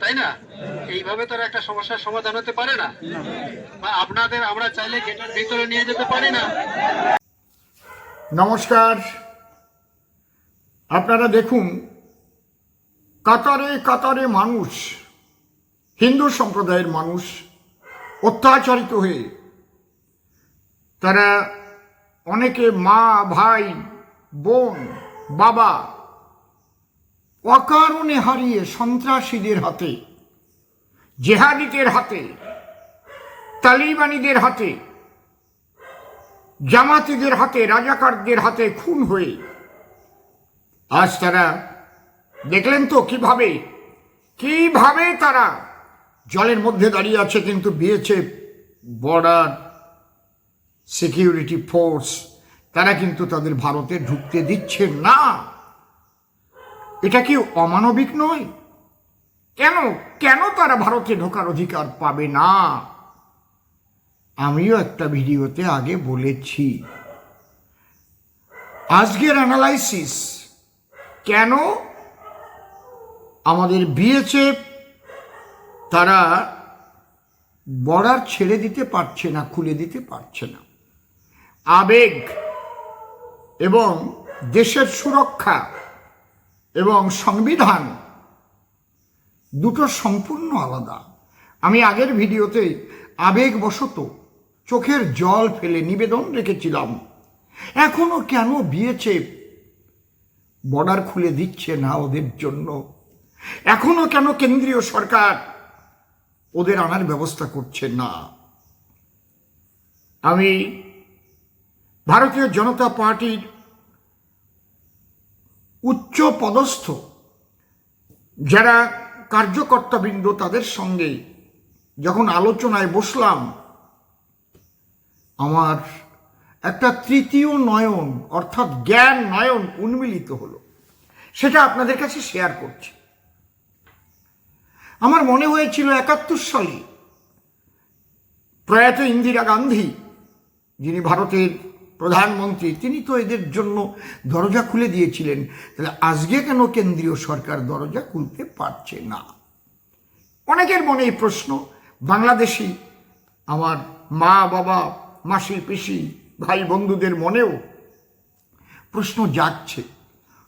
তাই না? এইভাবে তো একটা সমস্যার সমাধান হতে পারে না। বা আপনাদের আমরা চাইলে গেটের ভিতরে নিয়ে যেতে পারি না। নমস্কার। আপনারা দেখুন, কাতারে কাতারে মানুষ, হিন্দু সম্প্রদায়ের মানুষ অত্যাচারিত হয়ে তারা অনেকে মা, ভাই, বোন, বাবা অকারণে হারিয়ে সন্ত্রাসীদের হাতে, জেহাদিদের হাতে, তালিবানিদের হাতে, জামাতিদের হাতে, রাজাকারদের হাতে খুন হয়ে আজ তারা দেখলেন তো কীভাবে কীভাবে তারা জলের মধ্যে দাঁড়িয়ে আছে, কিন্তু বিয়েছে বর্ডার, সিকিউরিটি ফোর্স, তারা কিন্তু তাদের ভারতে ঢুকতে দিচ্ছে না। এটা কি অমানবিক নয়? কেন? কেন তারা ভারতে ঢোকার অধিকার পাবে না? আমিও একটা ভিডিওতে আগে বলেছি। আজকের অ্যানালাইসিস কেন আমাদের বিএসএফ তারা বর্ডার ছেড়ে দিতে পারছে না, খুলে দিতে পারছে না। আবেগ এবং দেশের সুরক্ষা এবং সংবিধান দুটো সম্পূর্ণ আলাদা। আমি আগের ভিডিওতে আবেগবশত চোখের জল ফেলে নিবেদন রেখেছিলাম। এখনও কেন বিয়েছে? বর্ডার খুলে দিচ্ছে না ওদের জন্য। এখনও কেন কেন্দ্রীয় সরকার ওদের আনার ব্যবস্থা করছে না? আমি ভারতীয় জনতা পার্টির উচ্চ পদস্থ। যারা কার্যকর্তাবৃন্দ তাদের সঙ্গে যখন আলোচনায় বসলাম, আমার একটা তৃতীয় নয়ন, অর্থাৎ জ্ঞান নয়ন উন্মিলিত হলো। সেটা আপনাদের কাছে শেয়ার করছি। আমার মনে হয়েছিল একাত্তর সালে প্রয়াত ইন্দিরা গান্ধী, যিনি ভারতের প্রধানমন্ত্রী, তিনি তো এদের জন্য দরজা খুলে দিয়েছিলেন। তাহলে আজকে কেন কেন্দ্রীয় সরকার দরজা খুলতে পারছে না? অনেকের মনে এই প্রশ্ন, বাংলাদেশি আমার মা, বাবা, মাসি, পিসি, ভাই, বন্ধুদের মনেও প্রশ্ন জাগছে।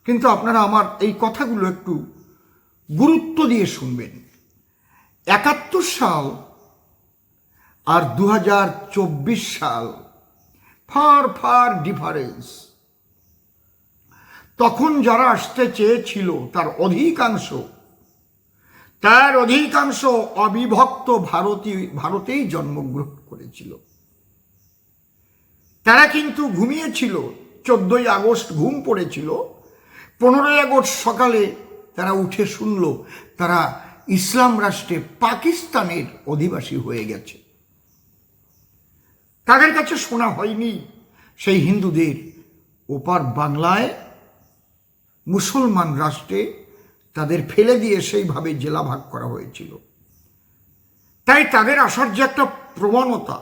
কিন্তু আপনারা আমার এই কথাগুলো একটু গুরুত্ব দিয়ে শুনবেন। একাত্তর সাল আর দু হাজার চব্বিশ সাল ফার ফার ডিফারেন্স তখন যারা আসতে চেয়েছিল, তার অধিকাংশ তার অধিকাংশ অবিভক্ত ভারতী ভারতেই জন্মগ্রহণ করেছিল। তারা কিন্তু ঘুমিয়েছিল, চোদ্দই আগস্ট ঘুম পড়েছিল। পনেরোই আগস্ট সকালে তারা উঠে শুনল, তারা ইসলাম রাষ্ট্রে পাকিস্তানের অধিবাসী হয়ে গেছে। তাদের কাছে শোনা হয়নি। সেই হিন্দুদের ওপার বাংলায় মুসলমান রাষ্ট্রে তাদের ফেলে দিয়ে সেইভাবে জেলা ভাগ করা হয়েছিল। তাই তাদের আসার যে একটা প্রবণতা,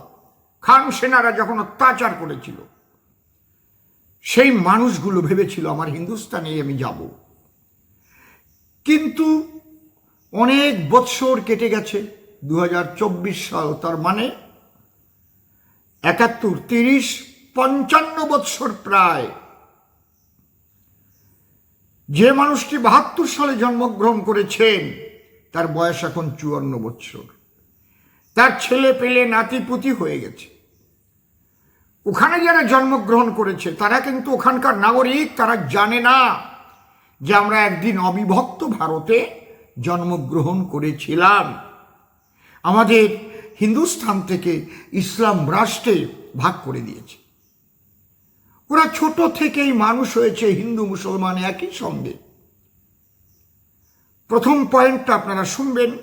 খান সেনারা যখন অত্যাচার করেছিল, সেই মানুষগুলো ভেবেছিল, আমার হিন্দুস্তানে আমি যাব। কিন্তু অনেক বৎসর কেটে গেছে দু হাজার চব্বিশ সাল, তার মানে একাত্তর, তিরিশ, পঞ্চান্ন বৎসর প্রায়। যে মানুষটি বাহাত্তর সালে জন্মগ্রহণ করেছেন, তার বয়স এখন চুয়ান্ন বৎসর। তার ছেলে পেলে নাতিপুতি হয়ে গেছে। ওখানে যারা জন্মগ্রহণ করেছে, তারা কিন্তু ওখানকার নাগরিক, তারা জানে না যে আমরা একদিন অবিভক্ত ভারতে জন্মগ্রহণ করেছিলাম। আমাদের হিন্দুস্থান থেকে ইসলাম রাষ্ট্রে ভাগ করে দিয়েছে। ওরা ছোট থেকেই মানুষ হয়েছে, হিন্দু, মুসলমান একই সঙ্গে। প্রথম পয়েন্টটা আপনারা শুনবেন,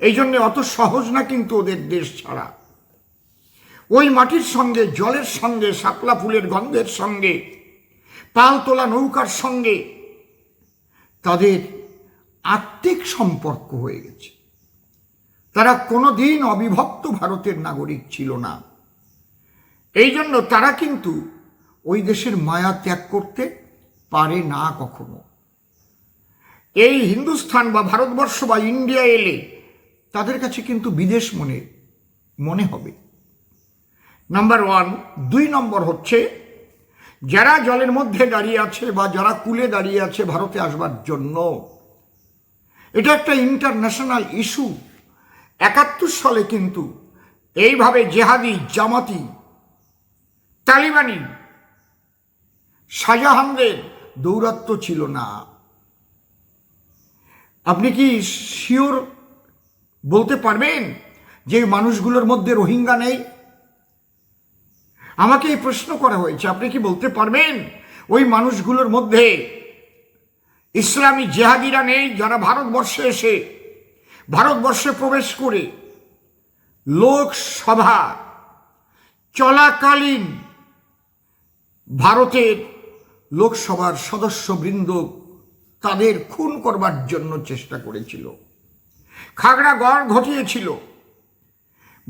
এই জন্যে অত সহজ না কিন্তু ওদের দেশ ছাড়া। ওই মাটির সঙ্গে, জলের সঙ্গে, শাপলা ফুলের গন্ধের সঙ্গে, পাল তোলা নৌকার সঙ্গে তাদের আত্মিক সম্পর্ক হয়ে গেছে। তারা কোনোদিন অবিভক্ত ভারতের নাগরিক ছিল না। এই জন্য তারা কিন্তু ওই দেশের মায়া ত্যাগ করতে পারে না কখনো। এই হিন্দুস্থান বা ভারতবর্ষ বা ইন্ডিয়া এলে তাদের কাছে কিন্তু বিদেশ মনে মনে হবে। নাম্বার ওয়ান, দুই নম্বর হচ্ছে, যারা জলের মধ্যে দাঁড়িয়ে আছে বা যারা কুলে দাঁড়িয়ে আছে ভারতে আসবার জন্য, এটা একটা ইন্টারন্যাশনাল ইস্যু একাত্তর সালে কিন্তু এইভাবে জেহাদি জামাতি, তালিবানি শাহজাহানদের দৌরাত্ম ছিল না। আপনি কি শিওর বলতে পারবেন যে মানুষগুলোর মধ্যে রোহিঙ্গা নেই? আমাকে এই প্রশ্ন করা হয়েছে, আপনি কি বলতে পারবেন ওই মানুষগুলোর মধ্যে ইসলামী জেহাদিরা নেই যারা ভারতবর্ষে এসে ভারতবর্ষে প্রবেশ করে লোকসভা চলাকালীন ভারতের লোকসভার সদস্যবৃন্দ তাদের খুন করবার জন্য চেষ্টা করেছিল। খাগড়া গড় ঘটিয়েছিল।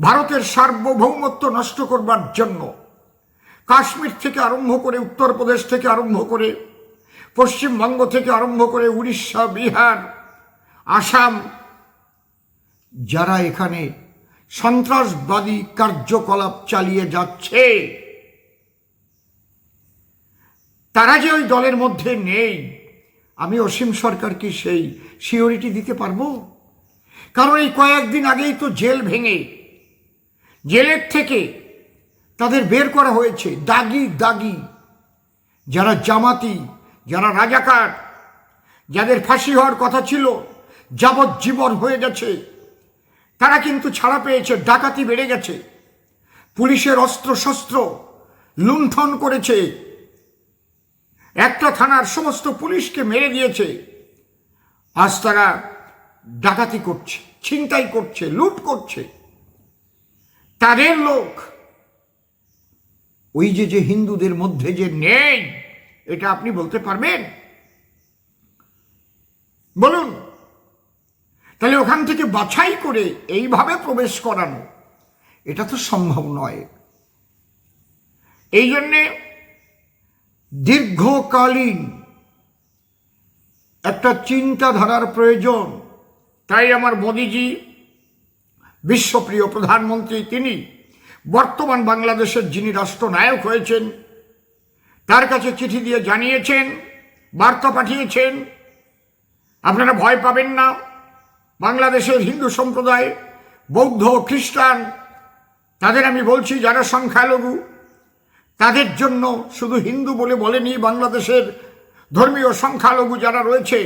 ভারতের সার্বভৌমত্ব নষ্ট করবার জন্য কাশ্মীর থেকে আরম্ভ করে, উত্তরপ্রদেশ থেকে আরম্ভ করে, পশ্চিমবঙ্গ থেকে আরম্ভ করে, উড়িষ্যা, বিহার, আসাম যারা এখানে সন্ত্রাসবাদী কার্যকলাপ চালিয়ে যাচ্ছে, তারা যে ওই দলের মধ্যে নেই, আমি অসীম সরকারকে সেই সিওরিটি দিতে পারব? কারণ এই কয়েকদিন আগেই তো জেল ভেঙে, জেলের থেকে তাদের বের করা হয়েছে, দাগি দাগি। যারা জামাতি, যারা রাজাকার, যাদের ফাঁসি হওয়ার কথা ছিল, যাবজ্জীবন হয়ে গেছে। তারা কিন্তু ছাড়া পেয়েছে, ডাকাতি বেড়ে গেছে। পুলিশের অস্ত্র শস্ত্র লুণ্ঠন করেছে। একটা থানার সমস্ত পুলিশকে মেরে দিয়েছে। আজ তারা ডাকাতি করছে, ছিনতাই করছে, লুট করছে। তাদের লোক, ওই যে যে হিন্দুদের মধ্যে যে নেই, এটা আপনি বলতে পারবেন? বলুন। তাহলে ওখান থেকে বাছাই করে এইভাবে প্রবেশ করানো, এটা তো সম্ভব নয়। এই জন্যে দীর্ঘকালীন একটা চিন্তাধারার প্রয়োজন। তাই আমার মোদিজি, বিশ্বপ্রিয় প্রধানমন্ত্রী তিনি বর্তমান বাংলাদেশের যিনি রাষ্ট্রনায়ক হয়েছেন, তার কাছে চিঠি দিয়ে জানিয়েছেন, বার্তা পাঠিয়েছেন। আপনারা ভয় পাবেন না। বাংলাদেশের হিন্দু সম্প্রদায়, বৌদ্ধ খ্রিস্টান, তাদের আমি বলছি যারা সংখ্যালঘু, তাদের জন্য শুধু হিন্দু বলে বলেনি বাংলাদেশের ধর্মীয় সংখ্যালঘু যারা রয়েছে,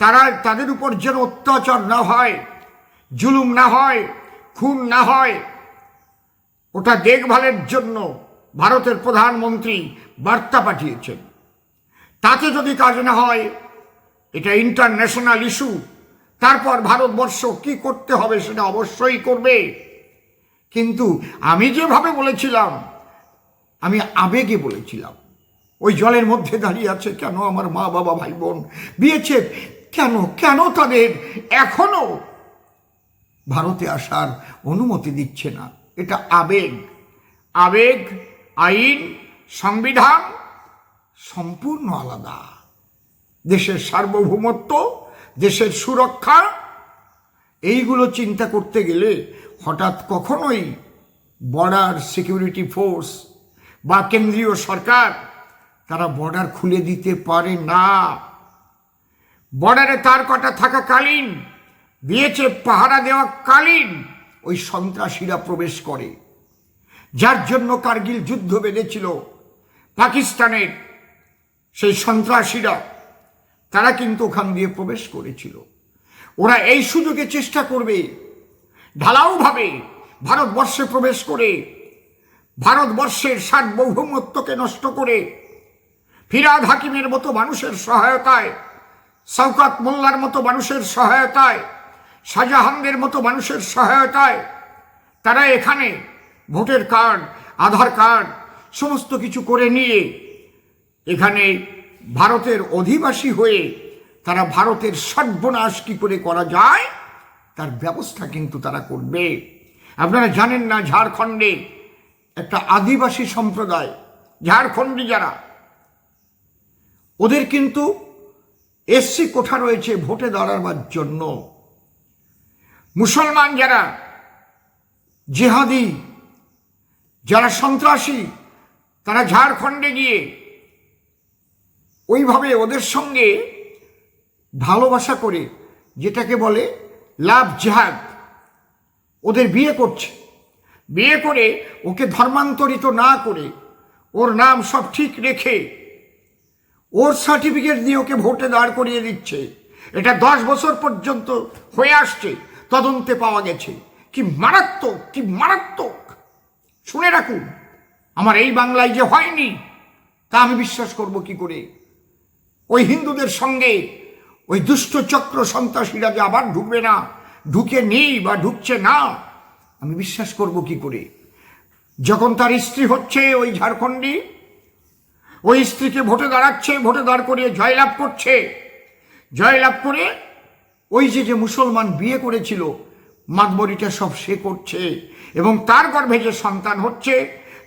তারা তাদের উপর যেন অত্যাচার না হয়, জুলুম না হয়, খুন না হয়, ওটা দেখভালের জন্য ভারতের প্রধানমন্ত্রী বার্তা পাঠিয়েছেন। তাতে যদি কাজ না হয়, এটা ইন্টারন্যাশনাল ইস্যু তারপর ভারতবর্ষ কি করতে হবে সেটা অবশ্যই করবে। কিন্তু আমি যেভাবে বলেছিলাম, আমি আবেগে বলেছিলাম। ওই জলের মধ্যে দাঁড়িয়ে আছে কেন আমার মা বাবা ভাই বোন? বিয়েছে কেন কেন তাদের এখনও ভারতে আসার অনুমতি দিচ্ছে না? এটা আবেগ। আবেগ, আইন, সংবিধান সম্পূর্ণ আলাদা। দেশের সার্বভৌমত্ব দেশের সুরক্ষা, এইগুলো চিন্তা করতে গেলে হঠাৎ কখনোই বর্ডার সিকিউরিটি ফোর্স বা কেন্দ্রীয় সরকার তারা বর্ডার খুলে দিতে পারে না। বর্ডারে তার কটা থাকাকালীন দিয়েছে পাহারা দেওয়া কালীন ওই সন্ত্রাসীরা প্রবেশ করে। যার জন্য কার্গিল যুদ্ধ বেঁধেছিল পাকিস্তানের সেই সন্ত্রাসীরা। তারা কিন্তু ওখান দিয়ে প্রবেশ করেছিল। ওরা এই সুযোগে চেষ্টা করবে, ঢালাওভাবে ভারতবর্ষে প্রবেশ করে, ভারতবর্ষের সার্বভৌমত্বকে নষ্ট করে, ফিরাদ হাকিমের মতো মানুষের সহায়তায়, শওকাত মোল্লার মতো মানুষের সহায়তায়, শাহজাহানদের মতো মানুষের সহায়তায় তারা এখানে ভোটের কার্ড, আধার কার্ড, সমস্ত কিছু করে নিয়ে এখানে ভারতের অধিবাসী হয়ে তারা ভারতের সর্বনাশ কি করে করা যায়, তার ব্যবস্থা কিন্তু তারা করবে। আপনারা জানেন না ঝাড়খণ্ডে একটা আদিবাসী সম্প্রদায়, ঝাড়খণ্ডী যারা, ওদের কিন্তু এসসি কোঠা রয়েছে ভোটে দাঁড়াবার জন্য। মুসলমান যারা, জেহাদি, যারা সন্ত্রাসী, তারা ঝাড়খণ্ডে গিয়ে ওইভাবে ওদের সঙ্গে ভালোবাসা করে যেটাকে বলে লাভ জেহাদ, ওদের বিয়ে করছে। বিয়ে করে ওকে ধর্মান্তরিত না করে ওর নাম সব ঠিক রেখে ওর সার্টিফিকেট দিয়ে ওকে ভোটে দাঁড় করিয়ে দিচ্ছে। এটা দশ বছর পর্যন্ত হয়ে আসছে, তদন্তে পাওয়া গেছে। কি মারাত্মক কি মারাত্মক। শুনে রাখুন, আমার এই বাংলায় যে হয়নি, তা আমি বিশ্বাস করব কি করে? ওই হিন্দুদের সঙ্গে ওই দুষ্ট চক্র সন্ত্রাসীরা যে আবার ঢুকবে না, ঢুকে নেই বা ঢুকছে না, আমি বিশ্বাস করব কি করে? যখন তার স্ত্রী হচ্ছে ওই ঝাড়খণ্ডী, ওই স্ত্রীকে ভোটে দাঁড়াচ্ছে, ভোটে দাঁড় করিয়ে জয়লাভ করছে। জয়লাভ করে ওই যে যে মুসলমান বিয়ে করেছিল মাতবরিটা সব সে করছে এবং তার গর্ভে যে সন্তান হচ্ছে,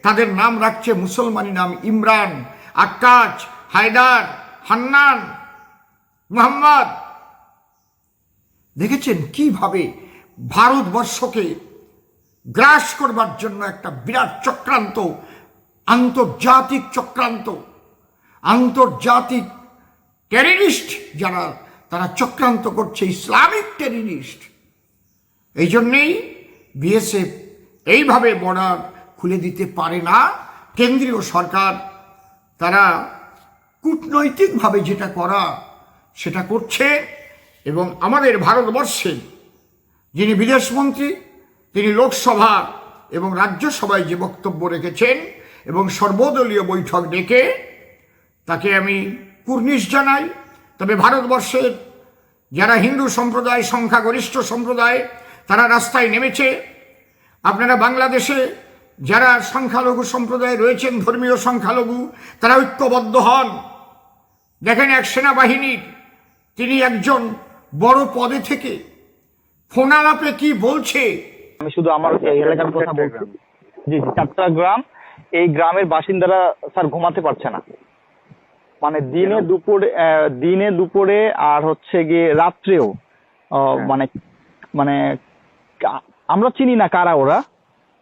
তাদের নাম রাখছে মুসলমানি নাম ইমরান আক্কাজ হায়দার। হান্নান, মোহাম্মদ। দেখেছেন কীভাবে ভারতবর্ষকে গ্রাস করবার জন্য একটা বিরাট চক্রান্ত, আন্তর্জাতিক চক্রান্ত, আন্তর্জাতিক টেররিস্ট যারা, তারা চক্রান্ত করছে, ইসলামিক টেররিস্ট এই জন্যেই বিএসএফ এইভাবে বর্ডার খুলে দিতে পারে না। কেন্দ্রীয় সরকার, তারা কূটনৈতিকভাবে যেটা করা, সেটা করছে এবং আমাদের ভারতবর্ষে যিনি বিদেশমন্ত্রী, তিনি লোকসভা এবং রাজ্যসভায় যে বক্তব্য রেখেছেন এবং সর্বদলীয় বৈঠক ডেকে তাকে আমি কুর্নিশ জানাই। তবে ভারতবর্ষের যারা হিন্দু সম্প্রদায়, সংখ্যাগরিষ্ঠ সম্প্রদায়, তারা রাস্তায় নেমেছে। আপনারা বাংলাদেশে যারা সংখ্যালঘু সম্প্রদায় রয়েছেন, ধর্মীয় সংখ্যালঘু, তারা ঐক্যবদ্ধ হন। দেখেন এক সেনাবাহিনীর তিনি একজন বড় পদে থেকে ফোনালাপে কি বলছে? আমি শুধু আমার এলাকার কথা বলছি। জি জি চারটা গ্রাম এই গ্রামের বাসিন্দারা স্যার ঘুমাতে পারছে না। মানে দিনে দুপুরে আহ, দিনে দুপুরে আর হচ্ছে গিয়ে রাত্রেও আহ, মানে মানে আমরা চিনি না কারা ওরা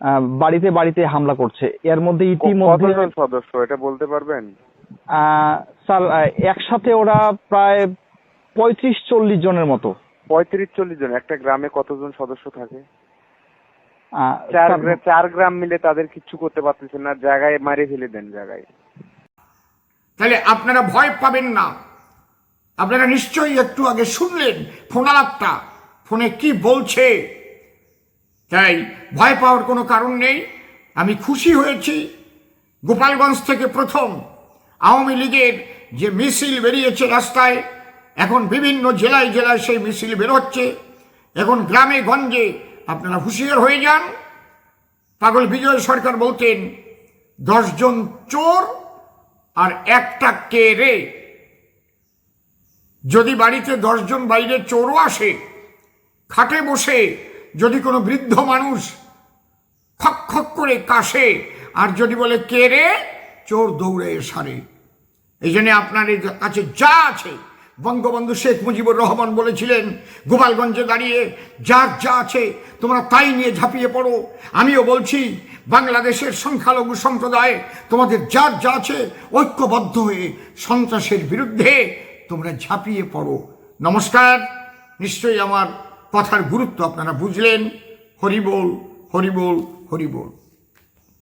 আহ, বাড়িতে বাড়িতে হামলা করছে। এর মধ্যে ইতিমধ্যে সদস্য? এটা বলতে পারবেন? স্যার আহ, একসাথে ওরা প্রায় পঁয়ত্রিশ চল্লিশ জনের মতো। পঁয়ত্রিশ চল্লিশ জন একটা গ্রামে কতজন সদস্য থাকে? চার গ্রাম মিলে তাদের কিচ্ছু করতে পারতেছেন না জায়গায় মারে ফেলে দেন জায়গায়। তাহলে আপনারা ভয় পাবেন না। আপনারা নিশ্চয়ই একটু আগে শুনলেন ফোনালাপটা ফোনে কি বলছে? তাই ভয় পাওয়ার কোনো কারণ নেই। আমি খুশি হয়েছি। গোপালগঞ্জ থেকে প্রথম। আওয়ামী লীগের যে মিছিল বেরিয়েছে রাস্তায়, এখন বিভিন্ন জেলায় জেলায় সেই মিছিল বেরোচ্ছে। এখন গ্রামে, গঞ্জে আপনারা হুঁশিয়ার হয়ে যান। পাগল বিজয় সরকার বলতেন দশজন চোর আর একটা কে রে যদি বাড়িতে দশজন বাইরে চোরও আসে, খাটে বসে যদি কোনো বৃদ্ধ মানুষ খক খক করে কাশে, আর যদি বলে কে রে চোর দৌড়ে সারে এই জন্য আপনার কাছে যা আছে, বঙ্গবন্ধু শেখ মুজিবুর রহমান বলেছিলেন, গোপালগঞ্জে দাঁড়িয়ে যার যা আছে তোমরা তাই নিয়ে ঝাঁপিয়ে পড়ো। আমিও বলছি, বাংলাদেশের সংখ্যালঘু সম্প্রদায় তোমাদের যার যা আছে ঐক্যবদ্ধ হয়ে সন্ত্রাসের বিরুদ্ধে তোমরা ঝাঁপিয়ে পড়ো। নমস্কার। নিশ্চয়ই আমার কথার গুরুত্ব আপনারা বুঝলেন। হরিবোল হরিবোল হরিবোল।